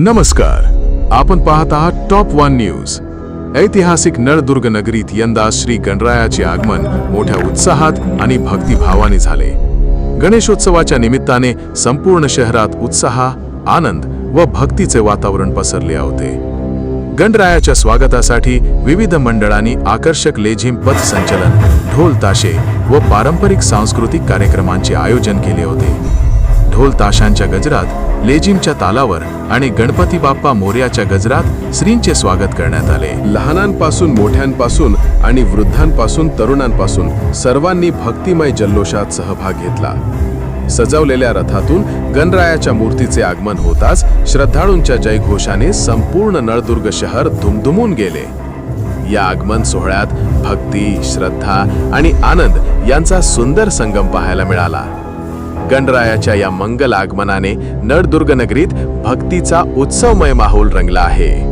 नमस्कार आपण पाहत आहात टॉप वन न्यूज ऐतिहासिक नळदुर्ग नगरीत यंदा श्री गणरायाचे आगमन मोठ्या उत्साहात आणि भक्तिभावाने झाले. गणेशोत्सवाच्या निमित्ताने संपूर्ण शहरात उत्साह आनंद व भक्तीचे वातावरण पसरले होते. गणरायाच्या स्वागतासाठी विविध मंडळांनी आकर्षक लेझिम पथसंचलन ढोल ताशे व पारंपरिक सांस्कृतिक कार्यक्रमांचे आयोजन केले होते. ढोल ताशांच्या गजरात लेजिमच्या तालावर आणि गणपती बाप्पा मोर्याच्या गजरात श्रींचे स्वागत करण्यात आले. लहानांपासून मोठ्यांपासून आणि वृद्धांपासून तरुणांपासून सर्वांनी भक्तिमय जल्लोषात सहभाग घेतला. सजवलेल्या रथातून गणरायाच्या मूर्तीचे आगमन होताच श्रद्धाळूंच्या जयघोषाने संपूर्ण नळदुर्ग शहर धुमधुमून गेले. या आगमन सोहळ्यात भक्ती श्रद्धा आणि आनंद यांचा सुंदर संगम पाहायला मिळाला. गणरायाच्या या मंगल आगमनाने नळदुर्ग नगरीत भक्तीचा उत्सवमय माहोल रंगला आहे.